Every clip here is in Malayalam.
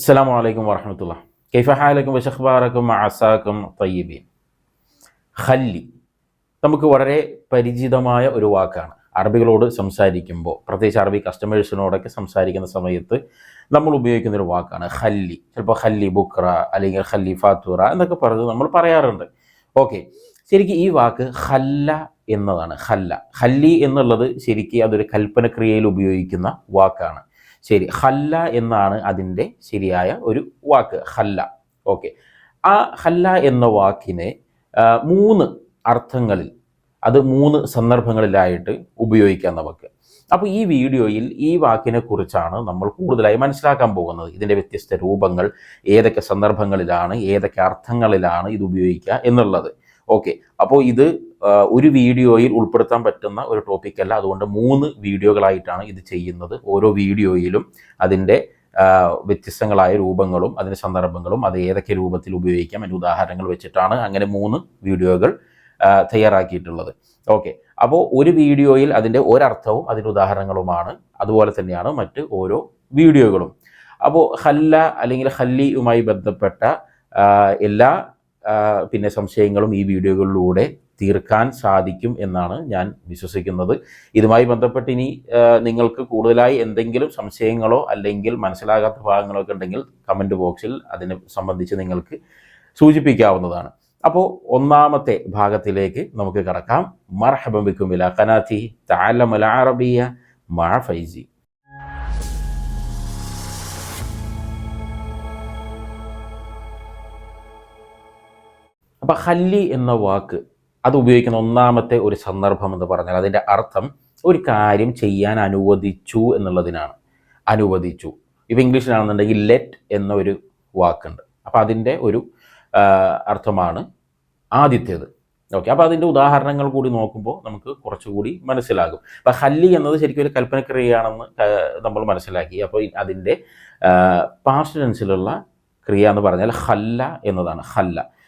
അസ്സാം വലൈക്കും വാഹമത്തുള്ള കൈഫഹാലക്കും വഷഹ്ബാറക്കും അസാക്കും തയ്യബീൻ. ഹല്ലി നമുക്ക് വളരെ പരിചിതമായ ഒരു വാക്കാണ്. അറബികളോട് സംസാരിക്കുമ്പോൾ പ്രത്യേകിച്ച് അറബി കസ്റ്റമേഴ്സിനോടൊക്കെ സംസാരിക്കുന്ന സമയത്ത് നമ്മൾ ഉപയോഗിക്കുന്ന ഒരു വാക്കാണ് ഹല്ലി ചിലപ്പോൾ ഹല്ലി ബുക്ര അല്ലെങ്കിൽ ഹല്ലി ഫാത്തുറ എന്നൊക്കെ പറഞ്ഞ് നമ്മൾ പറയാറുണ്ട്. ഓക്കെ. ശരിക്കും ഈ വാക്ക് ഹല്ല എന്നതാണ്. ഹല്ല ഹല്ലി എന്നുള്ളത് ശരിക്കും അതൊരു കൽപ്പനക്രിയയിൽ ഉപയോഗിക്കുന്ന വാക്കാണ്. ശരി ഹല്ല എന്നാണ് അതിന്റെ ശരിയായ ഒരു വാക്ക് ഹല്ല ഓക്കെ. ആ ഹല്ല എന്ന വാക്കിനെ മൂന്ന് അർത്ഥങ്ങളിൽ അത് മൂന്ന് സന്ദർഭങ്ങളിലായിട്ട് ഉപയോഗിക്കാം നമുക്ക്. അപ്പോൾ ഈ വീഡിയോയിൽ ഈ വാക്കിനെ കുറിച്ചാണ് നമ്മൾ കൂടുതലായി മനസ്സിലാക്കാൻ പോകുന്നത്. ഇതിന്റെ വ്യത്യസ്ത രൂപങ്ങൾ ഏതൊക്കെ സന്ദർഭങ്ങളിലാണ് ഏതൊക്കെ അർത്ഥങ്ങളിലാണ് ഇത് ഉപയോഗിക്കുക എന്നുള്ളത്. ഓക്കെ അപ്പോൾ ഇത് ഒരു വീഡിയോയിൽ ഉൾപ്പെടുത്താൻ പറ്റുന്ന ഒരു ടോപ്പിക് അല്ല. അതുകൊണ്ട് മൂന്ന് വീഡിയോകളായിട്ടാണ് ഇത് ചെയ്യുന്നത്. ഓരോ വീഡിയോയിലും അതിന്റെ വ്യത്യസ്തങ്ങളായ രൂപങ്ങളും അതിന്റെ സന്ദർഭങ്ങളും അത് ഏതൊക്കെ രൂപത്തിൽ ഉപയോഗിക്കാം അതിന്റെ ഉദാഹരണങ്ങൾ വെച്ചിട്ടാണ് അങ്ങനെ മൂന്ന് വീഡിയോകൾ തയ്യാറാക്കിയിട്ടുള്ളത്. ഓക്കെ അപ്പോൾ ഒരു വീഡിയോയിൽ അതിന്റെ ഒരർത്ഥവും അതിന്റെ ഉദാഹരണങ്ങളുമാണ്. അതുപോലെ തന്നെയാണ് മറ്റ് ഓരോ വീഡിയോകളും. അപ്പോൾ ഹല്ല അല്ലെങ്കിൽ ഹല്ലിയുമായി ബന്ധപ്പെട്ട എല്ലാ പിന്നെ സംശയങ്ങളും ഈ വീഡിയോകളിലൂടെ തീർക്കാൻ സാധിക്കും എന്നാണ് ഞാൻ വിശ്വസിക്കുന്നത്. ഇതുമായി ബന്ധപ്പെട്ട് ഇനി നിങ്ങൾക്ക് കൂടുതലായി എന്തെങ്കിലും സംശയങ്ങളോ അല്ലെങ്കിൽ മനസ്സിലാകാത്ത ഭാഗങ്ങളോ ഒക്കെ ഉണ്ടെങ്കിൽ കമന്റ് ബോക്സിൽ അതിനെ സംബന്ധിച്ച് നിങ്ങൾക്ക് സൂചിപ്പിക്കാവുന്നതാണ്. അപ്പോൾ ഒന്നാമത്തെ ഭാഗത്തിലേക്ക് നമുക്ക് കടക്കാം. മർഹബിക്കും ഇല കനാത്തി താലമൽ അറബിയ മഴ ഫൈസി. അപ്പൊ ഹല്ലി എന്ന വാക്ക് അത് ഉപയോഗിക്കുന്ന ഒന്നാമത്തെ ഒരു സന്ദർഭം എന്ന് പറഞ്ഞാൽ അതിന്റെ അർത്ഥം ഒരു കാര്യം ചെയ്യാൻ അനുവദിച്ചു എന്നുള്ളതിനാണ്. അനുവദിച്ചു. ഇപ്പം ഇംഗ്ലീഷിലാണെന്നുണ്ടെങ്കിൽ ലെറ്റ് എന്നൊരു വാക്കുണ്ട്. അപ്പോൾ അതിന്റെ ഒരു അർത്ഥമാണ് ആദ്യത്തേത്. ഓക്കെ. അപ്പോൾ അതിന്റെ ഉദാഹരണങ്ങൾ കൂടി നോക്കുമ്പോൾ നമുക്ക് കുറച്ചുകൂടി മനസ്സിലാകും. അപ്പം ഹല്ലി എന്നത് ശരിക്കും ഒരു കൽപ്പനക്രിയയാണെന്ന് നമ്മൾ മനസ്സിലാക്കി. അപ്പോൾ അതിന്റെ പാസ്റ്റ് ടെൻസിലുള്ള ക്രിയ എന്ന് പറഞ്ഞാൽ ഹല്ല എന്നതാണ്. ഹല്ല.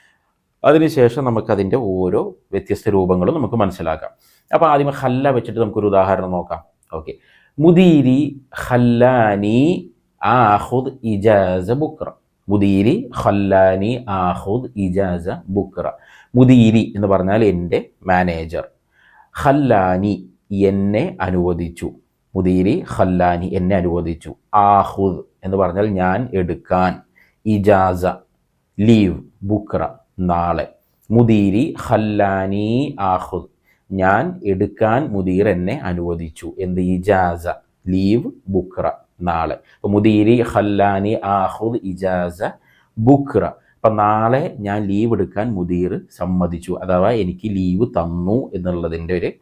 അതിനുശേഷം നമുക്കതിന്റെ ഓരോ വ്യത്യസ്ത രൂപങ്ങളും നമുക്ക് മനസ്സിലാക്കാം. അപ്പോൾ ആദ്യം ഹല്ല വെച്ചിട്ട് നമുക്കൊരു ഉദാഹരണം നോക്കാം. ഓക്കെ. മുദീരി ഹല്ലാനി ആഹുദ് ഇജാസ ബുക്ര. മുദീരി ഹല്ലാനി ആഹുദ് ഇജാസ ബുക്ര. മുദീരി എന്ന് പറഞ്ഞാൽ എന്റെ മാനേജർ. ഹല്ലാനി എന്നെ അനുവദിച്ചു. മുദീരി ഹല്ലാനി എന്നെ അനുവദിച്ചു. ആഹുദ് എന്ന് പറഞ്ഞാൽ ഞാൻ എടുക്കാൻ. ഇജാസ ലീവ് ബുക്ര. നാളെ. മുദീരി ഹല്ലാനി ആഹുദ് ഞാൻ എടുക്കാൻ മുദീർ എന്നെ അനുവദിച്ചു. എന്ത്? ഇജാസ. ലീവ് ബുക്ര നാളെ. അപ്പോൾ മുദീരി ഹല്ലാനി ആഹുദ് ഇജാസ ബുക്ര അപ്പൊ നാളെ ഞാൻ ലീവ് എടുക്കാൻ മുദീർ സമ്മതിച്ചു. അഥവാ എനിക്ക് ലീവ് തന്നു എന്നുള്ളതിന്റെ ഒരു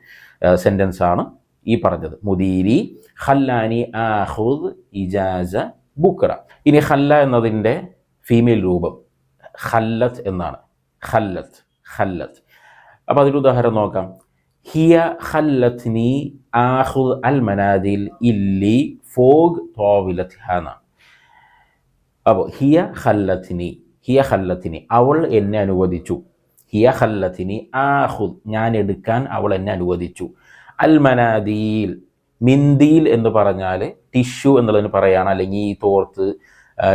സെന്റൻസ് ആണ് ഈ പറഞ്ഞത്. മുദീരി ഹല്ലാനി ആഹുദ് ഇജാസ ബുക്ര ഇനി ഹല്ല എന്നതിന്റെ ഫീമെയിൽ രൂപം. ഖല്ലത്ത് എന്നാണ്. ഖല്ലത്ത് ഖല്ലത്ത്. അപ്പോൾ അതിന്റെ ഉദാഹരണം നോക്കാം. ഹിയ ഖല്ലത്ത് നീ ആഹു അൽ മനാദിൽ ഇല്ലി ഫോഗ് തോവിലത്ത് എന്നാണ്. അപ്പോൾ ഹിയ ഖല്ലത്നി ഹിയ ഖല്ലത്തിനി അവൾ എന്നെ അനുവദിച്ചു. ഹിയ ഖല്ലത്തിനി ആഹുദ് ഞാൻ എടുക്കാൻ അവൾ എന്നെ അനുവദിച്ചു. അൽ മനാദീൽ മിന്തിയിൽ എന്ന് പറഞ്ഞാൽ ടിഷ്യൂ എന്നുള്ളതിന് പറയാണ്. അല്ലെങ്കിൽ ഈ തോർത്ത്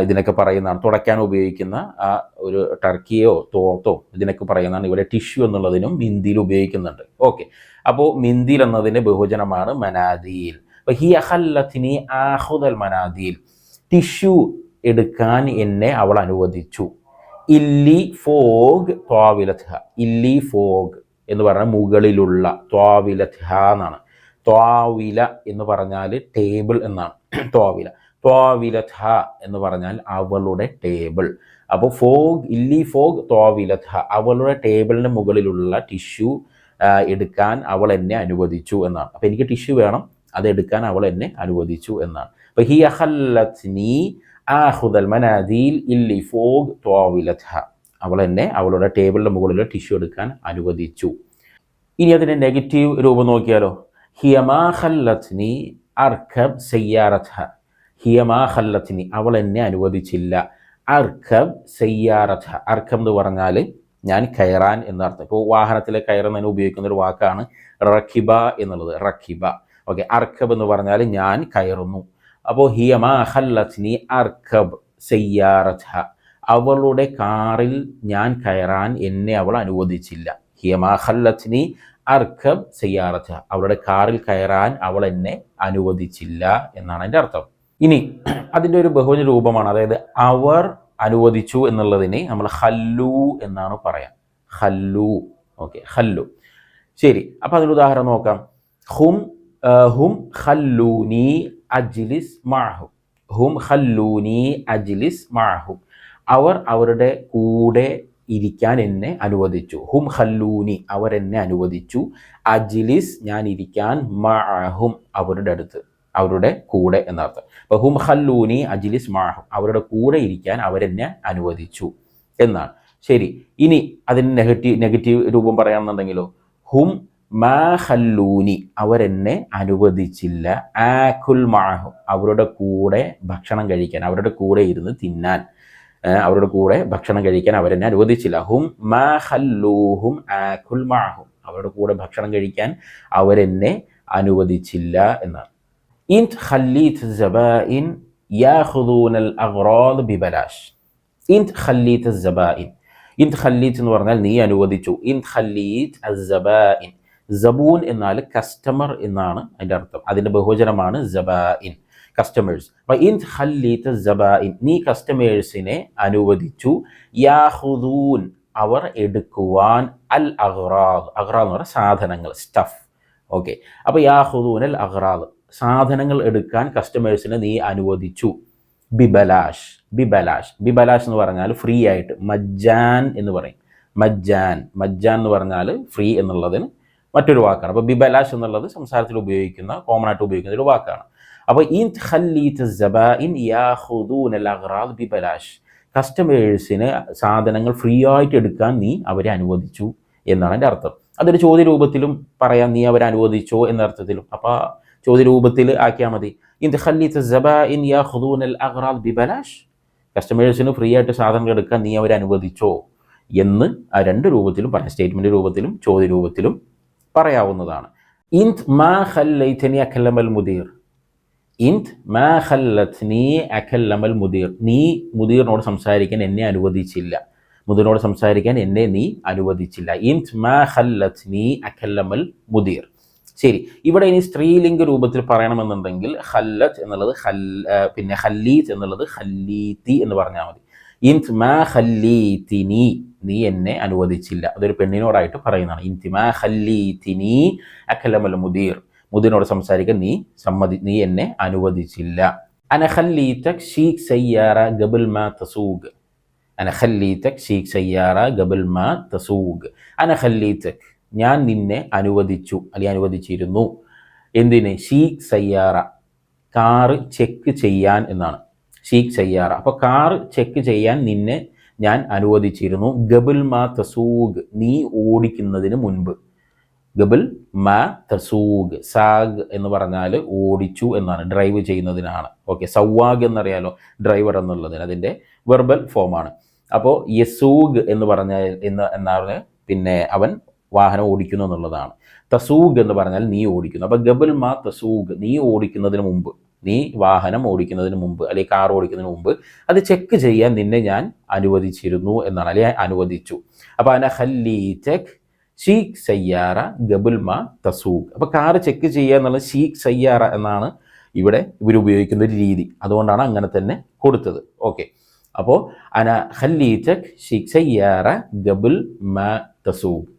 ഇതിനൊക്കെ പറയുന്നതാണ് തുടയ്ക്കാൻ ഉപയോഗിക്കുന്ന ആ ഒരു ടർക്കിയോ തോത്തോ ഇതിനൊക്കെ പറയുന്നതാണ്. ഇവിടെ ടിഷ്യൂ എന്നുള്ളതിനും മിന്തിയിൽ ഉപയോഗിക്കുന്നുണ്ട്. ഓക്കെ. അപ്പോൾ മിന്തിൽ എന്നതിന്റെ ബഹുജനമാണ് മനാദീൽ അപ്പോൾ ഹി അഹല്ലത്തിനി ആഹുദൽ മനാദീൽ ടിഷ്യൂ എടുക്കാൻ എന്നെ അവൾ അനുവദിച്ചു. ഇല്ലി ഫോഗ് ത്വാവിലത്ഹ. ഇല്ലി ഫോഗ് എന്ന് പറഞ്ഞാൽ മുകളിലുള്ള ത്വാവിലത്ഹ എന്നാണ്. ത്വാവില എന്ന് പറഞ്ഞാൽ ടേബിൾ എന്നാണ്. ത്വാവില. ത്വാവിലത്ഹ എന്ന് പറഞ്ഞാൽ അവളുടെ ടേബിൾ അപ്പോൾ ഫോഗ് ഇല്ലി ഫോഗ് തോവിലഥ അവളുടെ ടേബിളിന് മുകളിലുള്ള ടിഷ്യൂ എടുക്കാൻ അവൾ എന്നെ അനുവദിച്ചു എന്നാണ്. അപ്പോൾ എനിക്ക് ടിഷ്യൂ വേണം അതെടുക്കാൻ അവൾ എന്നെ അനുവദിച്ചു എന്നാണ്. അപ്പോൾ ഹി അഹല്ലത്നി ആഹുദൽ മനാദീൽ ഇല്ലി ഫോഗ് തോവിലഥ അവൾ എന്നെ അവളുടെ ടേബിളിന്റെ മുകളിൽ ടിഷ്യൂ എടുക്കാൻ അനുവദിച്ചു. ഇനി അതിന്റെ നെഗറ്റീവ് രൂപം നോക്കിയാലോ? ഹിയമാ ഖല്ലത്നി അർഖബ് സയ്യാറത്ഹ ഹിയമാ ഖല്ലത്നി അവൾ എന്നെ അനുവദിച്ചില്ല. അർഖബ് സയ്യാറഥ അർഖം എന്ന് പറഞ്ഞാൽ ഞാൻ കയറാൻ എന്നർത്ഥം ഇപ്പോൾ വാഹനത്തിലെ കയറുന്നതിന് ഉപയോഗിക്കുന്ന ഒരു വാക്കാണ് റഖിബ എന്നുള്ളത് റഖിബ. ഓക്കെ അർഖബ് എന്ന് പറഞ്ഞാൽ ഞാൻ കയറുന്നു അപ്പോൾ ഹിയമാ ഖല്ലത്നി അർഖബ് സയ്യാറഥ അവളുടെ കാറിൽ ഞാൻ കയറാൻ എന്നെ അവൾ അനുവദിച്ചില്ല. ഹിയമാഹല്ലത്നി അർക്കബ് സയ്യാറഥ അവളുടെ കാറിൽ കയറാൻ അവൾ എന്നെ അനുവദിച്ചില്ല എന്നാണ് എന്റെ അർത്ഥം. ഇനി അതിന്റെ ഒരു ബഹുവചന രൂപമാണ്. അതായത് അവർ അനുവദിച്ചു എന്നുള്ളതിനെ നമ്മൾ ഹല്ലു എന്നാണ് പറയാം. ഹല്ലു ഓക്കെ ഹല്ലു ശരി അപ്പോൾ അതിന് ഉദാഹരണം നോക്കാം. ഹും ഹും ഹല്ലൂനി അജ്ലിസ് മാഹു ഹും ഹല്ലൂനി അജ്ലിസ് മാഹു അവർ അവരുടെ കൂടെ ഇരിക്കാൻ എന്നെ അനുവദിച്ചു. ഹും ഹല്ലൂനി അവർ എന്നെ അനുവദിച്ചു. അജ്ലിസ് ഞാൻ ഇരിക്കാൻ മാഹും അവരുടെ അടുത്ത്. അവരുടെ കൂടെ എന്നർത്ഥം. അപ്പോൾ ഹും ഹല്ലൂനി അജിലിസ് മാഹും അവരുടെ കൂടെ ഇരിക്കാൻ അവരെന്നെ അനുവദിച്ചു എന്നാണ്. ശരി ഇനി അതിന് നെഗറ്റീവ് നെഗറ്റീവ് രൂപം പറയുകയാണെന്നുണ്ടെങ്കിലോ ഹും മാ ഹല്ലൂനി അവരെന്നെ അനുവദിച്ചില്ല. ആഖുൽ മാഹും അവരുടെ കൂടെ ഭക്ഷണം കഴിക്കാൻ അവരുടെ കൂടെ ഇരുന്ന് തിന്നാൻ അവരുടെ കൂടെ ഭക്ഷണം കഴിക്കാൻ അവരെന്നെ അനുവദിച്ചില്ല. ഹും മാ ഹല്ലൂഹും ആഖുൽ മാഹും അവരുടെ കൂടെ ഭക്ഷണം കഴിക്കാൻ അവരെന്നെ അനുവദിച്ചില്ല എന്നാണ്. ഇൻ ഖല്ലീത്ത് സബായിൻ യാഖുദൂനൽ അഗ്റാദ് ബിബലാഷ് ഇൻ ഖല്ലീത്ത് സബായിൻ ഇൻ ഖല്ലീത്ത് എന്ന് പറഞ്ഞാൽ നീ അനുവദിച്ചു. ഇൻ ഖല്ലീത്ത് അസ്സബായിൻ സബൂൻ എന്നാൽ കസ്റ്റമർ എന്നാണ് അതിന്റെ അർത്ഥം. അതിന്റെ ബഹുജനമാണ് സബായിൻ കസ്റ്റമേഴ്സ് അപ്പൊ ഇൻ ഖല്ലീത്ത് സബായിൻ നീ കസ്റ്റമേഴ്സിനെ അനുവദിച്ചു. യാഹുദൂൻ അവർ എടുക്കുവാൻ അൽ അഹ്റാദ് അഹ്റാദ് എന്ന് പറഞ്ഞാൽ സാധനങ്ങൾ സ്റ്റഫ് ഓക്കെ അപ്പോൾ യാഹുദൂൻ അൽ അഹ്റാദ് സാധനങ്ങൾ എടുക്കാൻ കസ്റ്റമേഴ്സിനെ നീ അനുവദിച്ചു. ബിബലാഷ് ബിബലാഷ്. ബിബലാഷ് എന്ന് പറഞ്ഞാൽ ഫ്രീ ആയിട്ട്. മജ്ജാൻ എന്ന് പറയും. മജ്ജാൻ. മജ്ജാൻ എന്ന് പറഞ്ഞാൽ ഫ്രീ എന്നുള്ളതിന് മറ്റൊരു വാക്കാണ്. അപ്പോൾ ബിബലാഷ് എന്നുള്ളത് സംസാരത്തിൽ ഉപയോഗിക്കുന്ന കോമൺ ആയിട്ട് ഉപയോഗിക്കുന്ന ഒരു വാക്കാണ്. അപ്പോൾ ഇൻ ബിബലാഷ്. കസ്റ്റമേഴ്സിന് സാധനങ്ങൾ ഫ്രീ ആയിട്ട് എടുക്കാൻ നീ അവരെ അനുവദിച്ചു എന്നാണ് എന്റെ അർത്ഥം. അതൊരു ചോദ്യ രൂപത്തിലും പറയാം നീ അവരെ അനുവദിച്ചോ എന്ന അർത്ഥത്തിലും അപ്പോൾ ചോദ്യ രൂപത്തിൽ ആക്കിയാൽ മതി ബിബലാഷ്? കസ്റ്റമേഴ്സിന് ഫ്രീ ആയിട്ട് സാധനങ്ങൾ എടുക്കാൻ നീ അവരെ അനുവദിച്ചോ എന്ന് ആ രണ്ട് രൂപത്തിലും പറയാം സ്റ്റേറ്റ്മെന്റ് രൂപത്തിലും ചോദ്യ രൂപത്തിലും പറയാവുന്നതാണ്. ഇന്ത് മാ ഖല്ലൈതനി അക്കല്ലമൽ മുദീർ. ഇന്ത് മാ ഖല്ലത്നി അക്കല്ലമൽ മുദീർ. നീ മുദീറിനോട് സംസാരിക്കാൻ എന്നെ അനുവദിച്ചില്ല. മുദീറിനോട് സംസാരിക്കാൻ എന്നെ നീ അനുവദിച്ചില്ല. ഇന്ത് മാ ഖല്ലത്നി അക്കല്ലമൽ മുദീർ. ശരി. ഇവിടെ ഇനി സ്ത്രീലിംഗ രൂപത്തിൽ പറയണമെന്നുണ്ടെങ്കിൽ ഹല്ലത്ത് എന്നുള്ളത് ഹൽ പിന്നെ ഹല്ലീത്ത് എന്നുള്ളത് ഹല്ലീത്തി എന്ന് പറഞ്ഞാൽ മതി. ഇൻത് മാ ഹല്ലീത്തിനി നീ എന്നെ അനുവദിച്ചില്ല. അതൊരു പെണ്ണിനോടായിട്ട് പറയുന്നതാണ്. ഇൻതി മാ ഹല്ലീത്തിനി അഖലമൽ മുദീർ. മുദീറിനോട് സംസാരിക്കാൻ നീ സമ്മതി നീ എന്നെ അനുവദിച്ചില്ല. അന ഖല്ലീതക് ഷീഖ് സയ്യാറ ഗബുൽ മാ തസൂഗ്. അന ഖല്ലീതക് ഷീഖ് സയ്യാറ ഗബൽ മാ തസൂഗ്. അന ഖല്ലീതക് ഞാൻ നിന്നെ അനുവദിച്ചു അല്ലെങ്കിൽ അനുവദിച്ചിരുന്നു. എന്തിന്? ഷീഖ് സയ്യാറ. കാറ് ചെക്ക് ചെയ്യാൻ എന്നാണ്. ഷീഖ് സയ്യാറ. അപ്പോൾ കാറ് ചെക്ക് ചെയ്യാൻ നിന്നെ ഞാൻ അനുവദിച്ചിരുന്നു. ഗബുൽ മാ തസൂഗ്. നീ ഓടിക്കുന്നതിന് മുൻപ്. ഗബുൽ മാ തസൂഗ്. സാഗ് എന്ന് പറഞ്ഞാൽ ഓടിച്ചു എന്നാണ്. ഡ്രൈവ് ചെയ്യുന്നതിനാണ്. ഓക്കെ സവാഗ് എന്നറിയാലോ? ഡ്രൈവർ എന്നുള്ളതിന്. അതിന്റെ വെർബൽ ഫോമാണ്. അപ്പോൾ യസൂഗ് എന്ന് പറഞ്ഞാൽ എന്ന് എന്നാണ്. പിന്നെ അവൻ വാഹനം ഓടിക്കുന്നു എന്നുള്ളതാണ്. തസൂഗ് എന്ന് പറഞ്ഞാൽ നീ ഓടിക്കുന്നു. അപ്പോൾ ഗബൽ മാ തസൂഗ് നീ ഓടിക്കുന്നതിന് മുമ്പ് നീ വാഹനം ഓടിക്കുന്നതിന് മുമ്പ് അല്ലെങ്കിൽ കാർ ഓടിക്കുന്നതിന് മുമ്പ് അത് ചെക്ക് ചെയ്യാൻ നിന്നെ ഞാൻ അനുവദിച്ചിരുന്നു എന്നാണ് അല്ലെങ്കിൽ അനുവദിച്ചു. അപ്പോൾ അന ഹല്ലി ചെക്ക് ഷീഖ് സയ്യാറ ഗബുൽ മാ തസൂഖ് അപ്പോൾ കാർ ചെക്ക് ചെയ്യുക എന്നുള്ളത് ഷീഖ് സയ്യാറ എന്നാണ് ഇവിടെ ഇവർ ഉപയോഗിക്കുന്ന ഒരു രീതി. അതുകൊണ്ടാണ് അങ്ങനെ തന്നെ കൊടുത്തത്. ഓക്കെ. അപ്പോൾ അന ഹല്ലി ചെക്ക് ഷീഖ് സയ്യാറ ഗബുൽ മാ തസൂഖ്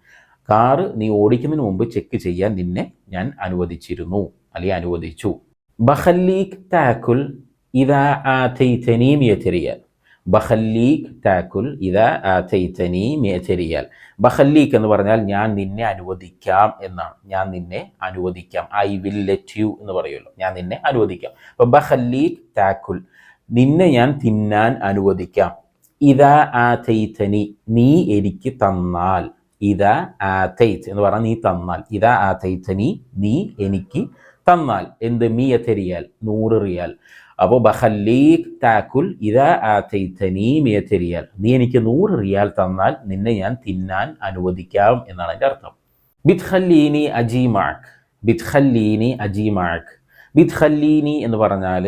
കാറ് നീ ഓടിക്കുന്നതിന് മുമ്പ് ചെക്ക് ചെയ്യാൻ നിന്നെ ഞാൻ അനുവദിച്ചിരുന്നു. അല്ലെങ്കിൽ അനുവദിച്ചു. ബഹല്ലീക് താക്കുൽ ഇതാ ബഹല്ലീക് താക്കുൽ ഇതാ ബഹല്ലീക്ക് എന്ന് പറഞ്ഞാൽ ഞാൻ നിന്നെ അനുവദിക്കാം എന്നാണ്. ഞാൻ നിന്നെ അനുവദിക്കാം. ഐ വിൽ ലെറ്റ് യു എന്ന് പറയുമല്ലോ. ഞാൻ നിന്നെ അനുവദിക്കാം. അപ്പോൾ ബഹല്ലീഖ് താക്കുൽ നിന്നെ ഞാൻ തിന്നാൻ അനുവദിക്കാം. ഇതാ ആതൈതനി നീ എനിക്ക് തന്നാൽ. ഇതാ ആതൈത്ത് എന്ന് പറഞ്ഞാൽ നീ തന്നാൽ. ഇതാ ആതൈതനി നീ എനിക്ക് തന്നാൽ. എന്ത്? മിയത്തെ റിയാൽ? നൂറ് റിയാൽ. അപ്പോൾ ബഹല്ലീഖ് താക്കുൽ ഇതാ ആതൈതനി മിയത്തെ റിയാൽ? നീ എനിക്ക് നൂറ് റിയാൽ തന്നാൽ നിന്നെ ഞാൻ തിന്നാൻ അനുവദിക്കാം എന്നാണ് എന്റെ അർത്ഥം. ബിത്ഖല്ലീനി അജീമാക് ബിത്ഖല്ലീനി അജീമാക് ബിത്ഖല്ലീനി എന്ന് പറഞ്ഞാൽ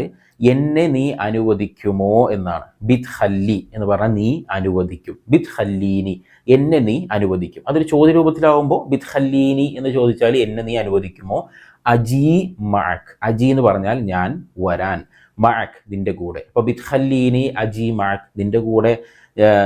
എന്നെ നീ അനുവദിക്കുമോ എന്നാണ്. ബിത് ഹല്ലി എന്ന് പറഞ്ഞാൽ നീ അനുവദിക്കും. ബിത് ഹല്ലീനി എന്നെ നീ അനുവദിക്കും. അതൊരു ചോദ്യരൂപത്തിലാവുമ്പോൾ ബിത് ഹല്ലീനി എന്ന് ചോദിച്ചാൽ എന്നെ നീ അനുവദിക്കുമോ? അജി മാക് അജി എന്ന് പറഞ്ഞാൽ ഞാൻ വരാൻ. മാക് നിന്റെ കൂടെ. അപ്പോൾ ബിത് ഹല്ലീനി അജി മാക് നിന്റെ കൂടെ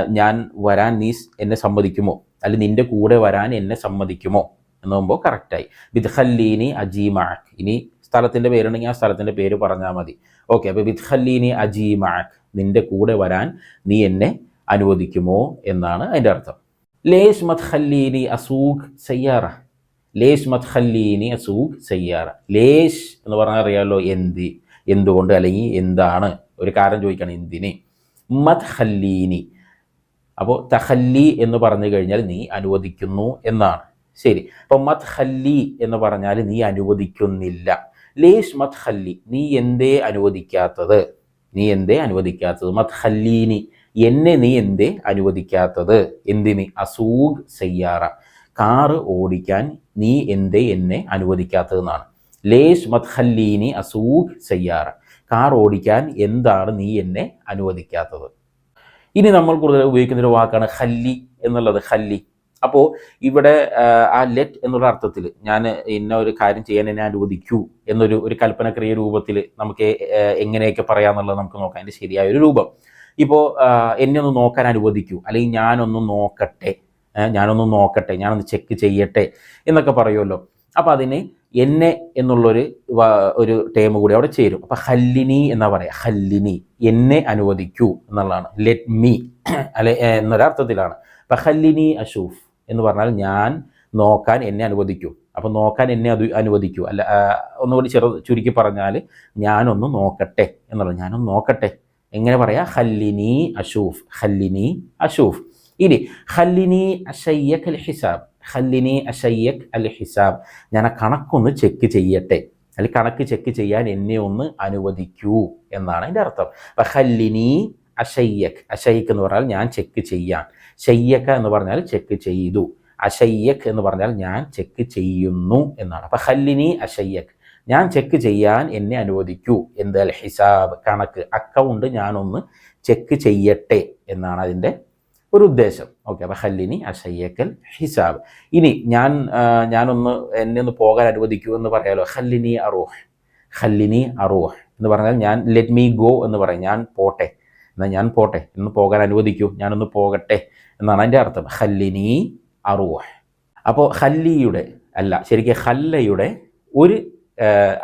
ഞാൻ വരാൻ നീ എന്നെ സമ്മതിക്കുമോ? അല്ലെ നിന്റെ കൂടെ വരാൻ എന്നെ സമ്മതിക്കുമോ? എന്ന് പറയുമ്പോൾ കറക്റ്റായി ബിത് ഹല്ലീനി അജി മാക് ഇനി സ്ഥലത്തിന്റെ പേരുണ്ടെങ്കിൽ ആ സ്ഥലത്തിന്റെ പേര് പറഞ്ഞാൽ മതി. ഓക്കെ അപ്പോൾ വിത്ത് ഹല്ലീനി അജീമാക് നിന്റെ കൂടെ വരാൻ നീ എന്നെ അനുവദിക്കുമോ എന്നാണ് അതിന്റെ അർത്ഥം. ലേഷ് മത് ഹല്ലീനി അസൂഖ് സയ്യാറ. ലേഷ് മത് ഹല്ലീനി അസൂഖ് സയ്യാറ. ലേഷ് എന്ന് പറഞ്ഞാൽ അറിയാമല്ലോ എന്ത്? എന്തുകൊണ്ട് അല്ലെങ്കിൽ എന്താണ്? ഒരു കാരണം ചോദിക്കണം എന്തിന്? മത് ഹല്ലീനി അപ്പോൾ തഹല്ലി എന്ന് പറഞ്ഞു കഴിഞ്ഞാൽ നീ അനുവദിക്കുന്നു എന്നാണ്. ശരി. അപ്പോൾ മത് ഹല്ലി എന്ന് പറഞ്ഞാൽ നീ അനുവദിക്കുന്നില്ല. ലേഷ് മത് ഹല്ലി നീ എന്തേ അനുവദിക്കാത്തത്? നീ എന്തേ അനുവദിക്കാത്തത്? മത് ഹല്ലീനി എന്നെ നീ എന്തേ അനുവദിക്കാത്തത്? എന്തിന്? അസൂഖ് സയ്യാറ. കാറ് ഓടിക്കാൻ നീ എന്തേ എന്നെ അനുവദിക്കാത്തതെന്നാണ് മത് ഹല്ലീനി അസൂഗ് സയ്യാറ. കാർ ഓടിക്കാൻ എന്താണ് നീ എന്നെ അനുവദിക്കാത്തത്? ഇനി നമ്മൾ കൂടുതൽ ഉപയോഗിക്കുന്ന ഒരു വാക്കാണ് ഹല്ലി എന്നുള്ളത്. ഹല്ലി അപ്പോൾ ഇവിടെ ആ ലെറ്റ് എന്നുള്ള അർത്ഥത്തിൽ ഞാൻ ഇന്ന ഒരു കാര്യം ചെയ്യാൻ എന്നെ അനുവദിക്കൂ എന്നൊരു ഒരു കൽപ്പനക്രിയ രൂപത്തിൽ നമുക്ക് എങ്ങനെയൊക്കെ പറയാമെന്നുള്ളത് നമുക്ക് നോക്കാം. അതിന്റെ ശരിയായ ഒരു രൂപം. ഇപ്പോൾ എന്നെ ഒന്ന് നോക്കാൻ അനുവദിക്കൂ. അല്ലെങ്കിൽ ഞാനൊന്ന് നോക്കട്ടെ. ഞാനൊന്ന് നോക്കട്ടെ. ഞാനൊന്ന് ചെക്ക് ചെയ്യട്ടെ എന്നൊക്കെ പറയുമല്ലോ. അപ്പോൾ അതിന് എന്നെ എന്നുള്ളൊരു ഒരു ടേം കൂടി അവിടെ ചേരും. അപ്പം ഹല്ലിനി എന്നാ പറയാം? ഹല്ലിനി. എന്നെ അനുവദിക്കൂ എന്നുള്ളതാണ്. ലെറ്റ് മീ അല്ലെ എന്നൊരർത്ഥത്തിലാണ്. അപ്പം ഹല്ലിനി അഷൂഫ് എന്ന് പറഞ്ഞാൽ ഞാൻ നോക്കാൻ എന്നെ അനുവദിക്കൂ. അപ്പം നോക്കാൻ എന്നെ അത് അനുവദിക്കൂ. അല്ല ഒന്നുകൂടി ചെറു ചുരുക്കി പറഞ്ഞാൽ ഞാനൊന്ന് നോക്കട്ടെ എന്നുള്ളത് ഞാനൊന്ന് നോക്കട്ടെ. എങ്ങനെ പറയാം? ഹല്ലിനി അഷൂഫ് ഹല്ലിനി അഷൂഫ് ഇനി ഹല്ലിനി അഷയ്യക് അൽ ഹിസാബ്. ഹല്ലിനി അഷയ്യക് അൽ ഹിസാബ്. ഞാൻ ആ കണക്കൊന്ന് ചെക്ക് ചെയ്യട്ടെ. അല്ലെങ്കിൽ കണക്ക് ചെക്ക് ചെയ്യാൻ എന്നെ ഒന്ന് അനുവദിക്കൂ എന്നാണ് അതിന്റെ അർത്ഥം. അപ്പം ഹല്ലിനി അഷയ്യക് അഷയ്യക് എന്ന് പറഞ്ഞാൽ ഞാൻ ചെക്ക് ചെയ്യാൻ. ഷയ്യക്ക എന്ന് പറഞ്ഞാൽ ചെക്ക് ചെയ്തു. അഷയ്യക് എന്ന് പറഞ്ഞാൽ ഞാൻ ചെക്ക് ചെയ്യുന്നു എന്നാണ്. അപ്പം ഹല്ലിനി അഷയ്യക് ഞാൻ ചെക്ക് ചെയ്യാൻ എന്നെ അനുവദിക്കൂ. എന്ത്? അൽ ഹിസാബ് കണക്ക്. അക്കൗണ്ട് ഞാനൊന്ന് ചെക്ക് ചെയ്യട്ടെ എന്നാണ് അതിന്റെ ഒരു ഉദ്ദേശം. ഓക്കെ അപ്പോൾ ഹല്ലിനി അഷയ്യക്കൽ ഹിസാബ്. ഇനി ഞാൻ ഞാനൊന്ന് എന്നെ ഒന്ന് പോകാൻ അനുവദിക്കൂ എന്ന് പറയാലോ? ഹല്ലിനി അറൂഹ്. ഹല്ലിനി അറൂഹ് എന്ന് പറഞ്ഞാൽ ഞാൻ ലെറ്റ് മീ ഗോ എന്ന് പറയും. ഞാൻ പോട്ടെ. എന്നാൽ ഞാൻ പോട്ടെ എന്ന് പോകാൻ അനുവദിക്കൂ ഞാനൊന്ന് പോകട്ടെ എന്നാണ് അതിന്റെ അർത്ഥം. ഹല്ലിനി അറുവ അപ്പോൾ ഹല്ലിയുടെ അല്ല ശരിക്കും ഹല്ലയുടെ ഒരു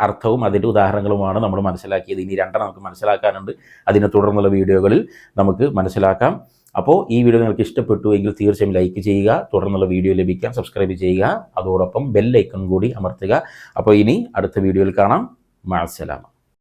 അർത്ഥവും അതിന്റെ ഉദാഹരണങ്ങളുമാണ് നമ്മൾ മനസ്സിലാക്കിയത്. ഇനി രണ്ടെണ്ണം നമുക്ക് മനസ്സിലാക്കാനുണ്ട്. അതിനെ തുടർന്നുള്ള വീഡിയോകളിൽ നമുക്ക് മനസ്സിലാക്കാം. അപ്പോൾ ഈ വീഡിയോ നിങ്ങൾക്ക് ഇഷ്ടപ്പെട്ടു എങ്കിൽ തീർച്ചയായും ലൈക്ക് ചെയ്യുക തുടർന്നുള്ള വീഡിയോ ലഭിക്കാൻ സബ്സ്ക്രൈബ് ചെയ്യുക അതോടൊപ്പം ബെല്ലൈക്കൺ കൂടി അമർത്തുക. അപ്പോൾ ഇനി അടുത്ത വീഡിയോയിൽ കാണാം. മാസലാമ